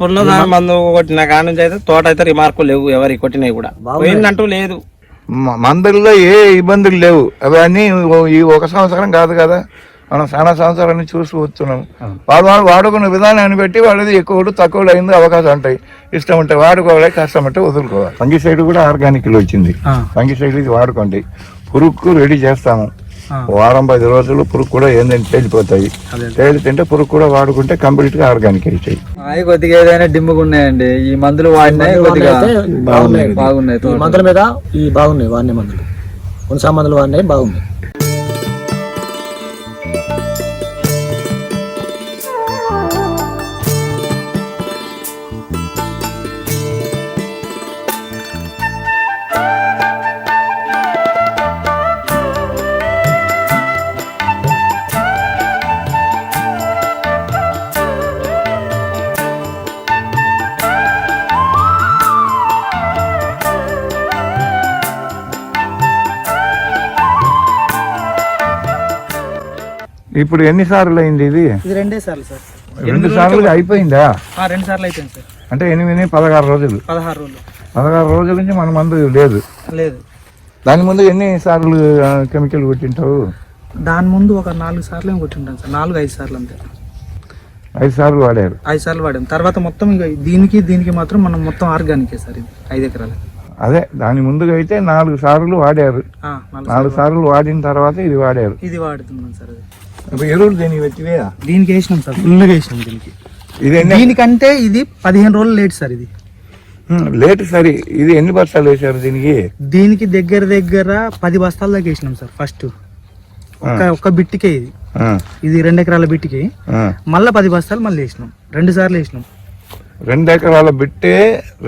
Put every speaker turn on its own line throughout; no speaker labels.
పుల్ల మందు కొట్టిన కాడ నుంచి అయితే తోట అయితే రిమార్కులు లేవు ఎవరి కొట్టినవి కూడా. పోయిందంటూ లేదు.
మందుల్లో ఏ ఇబ్బందులు లేవు. అవన్నీ ఈ ఒక సంవత్సరం కాదు కదా. మనం చాలా సంవత్సరాన్ని చూసి వస్తున్నాం. వాడు వాడు వాడుకున్న విధానాన్ని బట్టి వాళ్ళది ఎక్కువ తక్కువ అయింది అవకాశం ఉంటాయి. ఇష్టం ఉంటే వాడుకోవాలి కష్టం అంటే వదులుకోవాలి. ఫంగి సైడ్ కూడా ఆర్గానిక్ వచ్చింది. ఫంగి సైడ్ ఇది వాడుకోండి. పురుగుకు రెడీ చేస్తాము. వారం పది రోజులు పురుగు కూడా ఏంటంటే తేలిపోతాయి. తేలితుంటే పురుగు కూడా వాడుకుంటే కంప్లీట్గా ఆర్గానిక్ అవుతాయి
అవి కొద్దిగా ఏదైనా డిమ్ముగా ఉన్నాయండి. ఈ మందులు వాడినాయి కొద్దిగా
బాగున్నాయి
బాగున్నాయి
మందుల మీద ఈ బాగున్నాయి వాడిన మందులు. కొనసా మందులు వాడినాయి బాగున్నాయి.
ఇప్పుడు ఎన్ని సార్లు అయింది ఇది?
ఇది రెండే సార్లు సార్.
రెండు సార్లు అయిపోయిందా?
రెండు సార్లు అయిపోయింది సార్.
అంటే ఎనిమిది పదహారు రోజులు.
పదహారు రోజులు.
పదహారు రోజుల నుంచి మన మందు లేదు.
లేదు.
దాని ముందు ఎన్ని సార్లు కెమికల్ కొట్టింటావు?
దాని ముందు ఒక నాలుగు సార్లు ఏమో కొట్టింటాను సార్. నాలుగు ఐదు సార్లు అంతే.
ఐదు సార్లు వాడారు.
ఐదు సార్లు వాడాం తర్వాత మొత్తం ఇక దీనికి దీనికి మాత్రం మనం మొత్తం ఆర్గానికే సార్ ఇది ఐదు ఎకరాలు
అదే దాని ముందుగా అయితే నాలుగు సార్లు వాడారు.
ఆ, నాలుగు
సార్లు వాడిన. తర్వాత ఇది వాడారు.
ఇది వాడుతున్నాం సార్
ఎరువులు దీనికి పెట్టివే?
దీనికి వేసినాం సార్ ఫుల్గా వేసినాం దీనికి.
ఇది ఎన్ని
దీనికంటే ఇది పదిహేను రోజులు లేట్ సార్ ఇది.
లేట్ సరి ఇది ఎన్ని బస్తాలు వేశారు దీనికి?
దీనికి దగ్గర దగ్గర పది బస్తాల దాకా వేసినాం సార్ ఫస్ట్ ఒక ఒక్క బిట్టికే ఇది. ఇది రెండు ఎకరాల బిట్టికి. మళ్ళీ పది బస్తాలు మళ్ళీ వేసినాం రెండు సార్లు వేసినాం.
రెండు ఎకరాల బిట్టే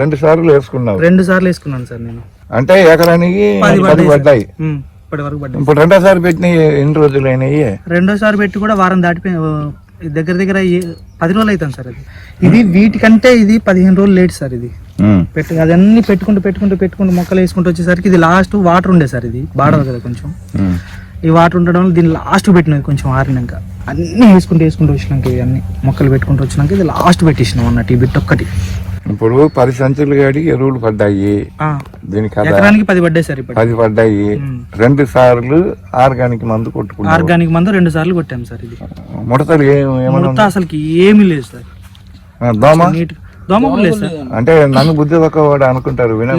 రెండు సార్లు వేసుకున్నావు.
రెండు సార్లు వేసుకున్నాను సార్ నేను.
అంటే ఎకరానికి
పది పడ్డాయి ఇప్పటి వరకు పడ్డాయి.
ఇప్పుడు రెండోసారి పెట్టిన ఎన్ని రోజులు అయినాయి?
రెండోసారి పెట్టి కూడా వారం దాటిపోయి దగ్గర దగ్గర పది రోజులు అవుతాం సార్ అది. ఇది వీటికంటే ఇది పదిహేను రోజులు లేట్ సార్ ఇది. పెట్టు అదన్నీ పెట్టుకుంటూ పెట్టుకుంటూ పెట్టుకుంటూ మొక్కలు వేసుకుంటూ వచ్చేసరికి ఇది లాస్ట్ వాటర్ ఉండే సార్ ఇది బాడదు కదా కొంచెం. ఈ వాటర్ ఉండడం వల్ల దీన్ని లాస్ట్ పెట్టినది కొంచెం ఆరినాక. అన్నీ వేసుకుంటూ వేసుకుంటూ వచ్చినాక ఇవన్నీ మొక్కలు పెట్టుకుంటూ వచ్చినాక ఇది లాస్ట్ పెట్టేసినాం అన్నట్టు ఈ బిట్ ఒక్కటి.
ఇప్పుడు పది సంచులు గాడి ఎరువులు పడ్డాయి.
ఆ,
దీని కదా
ఎకరానికి పది పడ్డాయి సార్ ఇప్పుడు
పది పడ్డాయి. రెండు సార్లు ఆర్గానిక్ మందు కొట్టుకున్నాం.
ఆర్గానిక్ మందు రెండు సార్లు కొట్టాం సార్ ఇది.
ముడతలు ఏమన్నా
అసలుకి ఏమీ లేదు సార్.
దోమ?
దోమ కూడా లేదు సార్.
అంటే నన్ను బుద్ధి ఒక్కవాడు అనుకుంటారు? నేను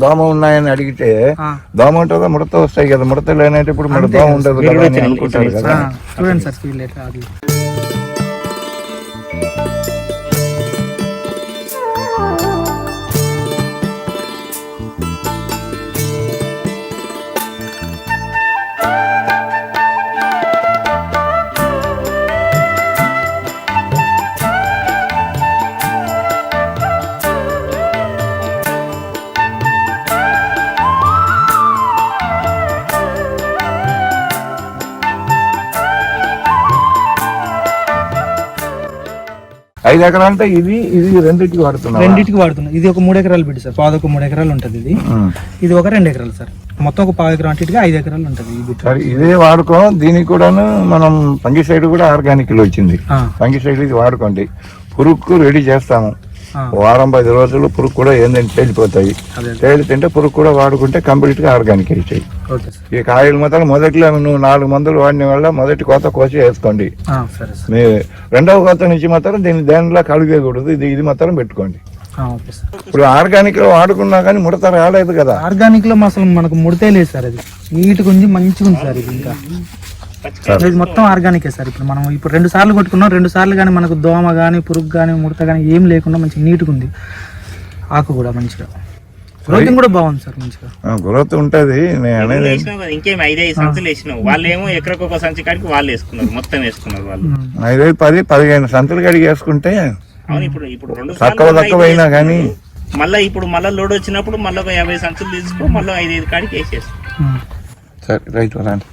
దోమ ఉన్నాయని అడిగితే. దోమ ఉంటుందా ముడత వస్తాయి కదా ముడత లేనప్పుడు మన దోమ ఉండదు అనుకుంటారు కదా.
చూడండి సార్
ఐదు ఎకరాలు అంటే ఇది ఇది రెండింటికి వాడుతున్నాం
రెండింటికి వాడుతున్నాం. ఇది ఒక మూడు ఎకరాలు బిడ్డ సార్. పాదొక మూడు ఎకరాలు ఉంటుంది ఇది. ఇది ఒక రెండు ఎకరాలు సార్. మొత్తం ఒక పావు ఎకరం అంటే ఐదు ఎకరాలు ఉంటుంది బిట్
సరే ఇదే వాడుకో. దీనికి కూడాను మనం పంగి సైడ్ కూడా ఆర్గానిక్లో వచ్చింది. పంగి సైడ్ ఇది వాడుకోండి. పురుగుకు రెడీ చేస్తాము. వారం పది రోజులు పురుగు కూడా ఏంటంటే తేలిపోతాయి. తేలితుంటే పురుగు కూడా వాడుకుంటే కంప్లీట్గా ఆర్గానిక్ అవుతాయి ఈ కాయలు మాత్రం మొదట్లో నువ్వు నాలుగు మందులు వాడిన వల్ల మొదటి కోత కోసి వేసుకోండి. మీ రెండవ కోత నుంచి మాత్రం దీన్ని దేనిలో కడిగేయకూడదు ఇది ఇది మాత్రం పెట్టుకోండి. ఇప్పుడు ఆర్గానిక్లో వాడుకున్నా కానీ ముడత రాలేదు కదా.
ఆర్గానిక్లో అసలు మనకు ముడితే లేదు సార్ అది. నీట్ ఉంది మంచిగా ఉంది సార్ ఇది ఇంకా. ఇది మొత్తం ఆర్గానికే సార్ ఇప్పుడు మనం ఇప్పుడు రెండు సార్లు కొట్టుకున్నాం రెండు సార్లు కానీ మనకు దోమ కానీ పురుగు కానీ ముడత కానీ ఏం లేకుండా మంచిగా నీట్గా ఉంది. ఆకు కూడా మంచిగా. గ్రోతింగ్ కూడా బాగుంది సార్ మంచిగా.
గ్రోత్ ఉంటది.
ఇంకేం ఐదైదు సంచులు వేసినావు. వాళ్ళు ఏమో ఎకరకు ఒక సంచి కాడికి వాళ్ళు వేసుకున్నారు. మొత్తం వేసుకున్నారు వాళ్ళు.
ఐదైదు పది పదిహేను సంతలు కడిగి వేసుకుంటే
అవును ఇప్పుడు ఇప్పుడు రెండు
తక్కువ తక్కువ అయినా కానీ
మళ్ళీ ఇప్పుడు మళ్ళీ లోడ్ వచ్చినప్పుడు మళ్ళీ ఒక యాభై సంచులు తీసుకో మళ్ళీ ఐదైదు కాడికి వేసేసుకో.
ఉమ్.
సరే రైట్ రండి.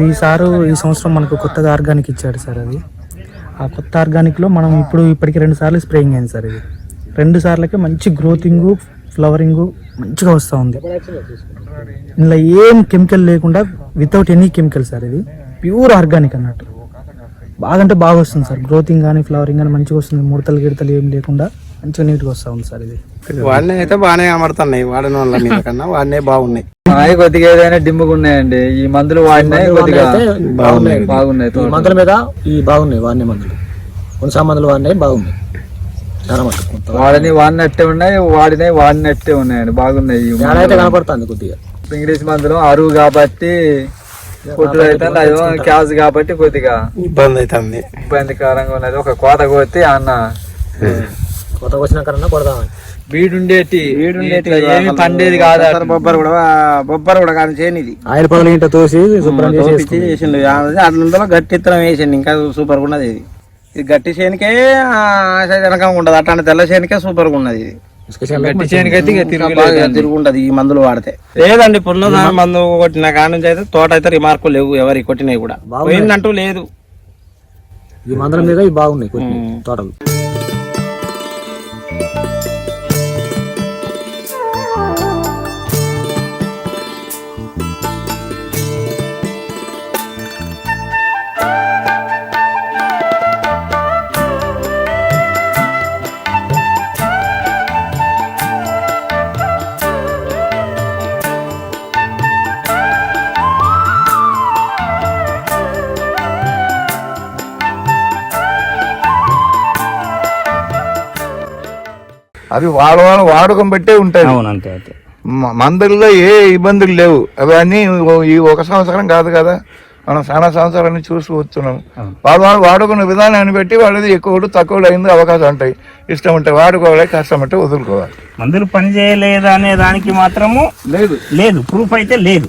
ఇది ఈ సారు ఈ సంవత్సరం మనకు కొత్తగా ఆర్గానిక్ ఇచ్చాడు సార్ అది. ఆ కొత్త ఆర్గానిక్లో మనం ఇప్పుడు ఇప్పటికి రెండు సార్లు స్ప్రేయింగ్ అయింది సార్ ఇది. రెండు సార్లకే మంచి గ్రోతింగ్ ఫ్లవరింగ్ మంచిగా వస్తూ ఉంది. ఇందులో ఏం కెమికల్ లేకుండా వితౌట్ ఎనీ కెమికల్ సార్ ఇది. ప్యూర్ ఆర్గానిక్ అన్నట్టు. బాగా అంటే బాగా వస్తుంది సార్. గ్రోతింగ్ కానీ ఫ్లవరింగ్ కానీ మంచిగా వస్తుంది. ముడతలు గిడతలు ఏం లేకుండా మంచిగా నీట్గా వస్తూ ఉంది సార్ ఇది.
వాడిని అయితే బాగానే కనబడుతున్నాయి వాడిన వాళ్ళ మీద కన్నా వాడినే బాగున్నాయి.
మాయ కొద్దిగా ఏదైనా డిమ్ముగా ఉన్నాయండి. ఈ మందులు వాడినాయి కొద్దిగా
బాగున్నాయి.
బాగున్నాయి
ఈ మందుల మీద ఈ బాగున్నాయి వాడిన మందులు. కొన్ని మందులు వాడినాయి బాగున్నాయి. చాలా మటుకు కొంత
వాడని వాడినట్టే ఉన్నాయి వాడినాయి వాడినట్టే ఉన్నాయండి. బాగున్నాయి
అయితే కనపడుతుంది కొద్దిగా.
ఇంగ్లీష్ మందులు అరువు కాబట్టి కొట్టుడు అయితే అదేమో క్యాస్ కాబట్టి కొద్దిగా
ఇబ్బంది అవుతుంది.
ఇబ్బందికరంగా ఉన్నది. ఒక కోత కొడితే అన్న
కొత్త వచ్చిన కన్నా కొడదామని
వీడుండేటి ఏమి పండేది కాదు.
బొబ్బరు కూడా బొబ్బరు కూడా కానీ చేయని ఇది
ఆయిల్ పగలు ఇంట తోసి శుభ్రం చేసి
చేసిండు. అట్లా గట్టి ఇత్తనం వేసిండు. ఇంకా సూపర్ ఉన్నది ఇది. ఇది గట్టి చేనికే ఆశాజనకంగా ఉండదు అట్లాంటి తెల్ల చేనికే సూపర్గా ఉన్నది ఇది.
స్పెషల్
గట్టి చేనుకైతే ఇక తిరిగి
బాగా తిరుగుంటది ఈ మందులు వాడితే. లేదండి పుల్ల మందు కొట్టిన కాడ నుంచి అయితే తోట అయితే రిమార్కులు లేవు ఎవరి కొట్టినవి కూడా. పోయిందంటూ లేదు.
ఈ మందుల మీద బాగున్నాయి తోటలు.
వాళ్ళ వాళ్ళ వాడకం బట్టే ఉంటాయి
అవునంతే అంతే
మందుల్లో ఏ ఇబ్బందులు లేవు. అవన్నీ ఈ ఒక సంవత్సరం కాదు కదా. మనం చాలా సంవత్సరాన్ని చూసి వస్తున్నాం. వాళ్ళు వాళ్ళు వాడుకున్న విధానాన్ని బట్టి వాళ్ళది ఎక్కువ తక్కువ అయింది అవకాశం ఉంటాయి. ఇష్టం ఉంటే వాడుకోవాలి కష్టం అంటే వదులుకోవాలి.
మందులు పని చేయలేదా అనే దానికి మాత్రము లేదు. లేదు. ప్రూఫ్ అయితే లేదు.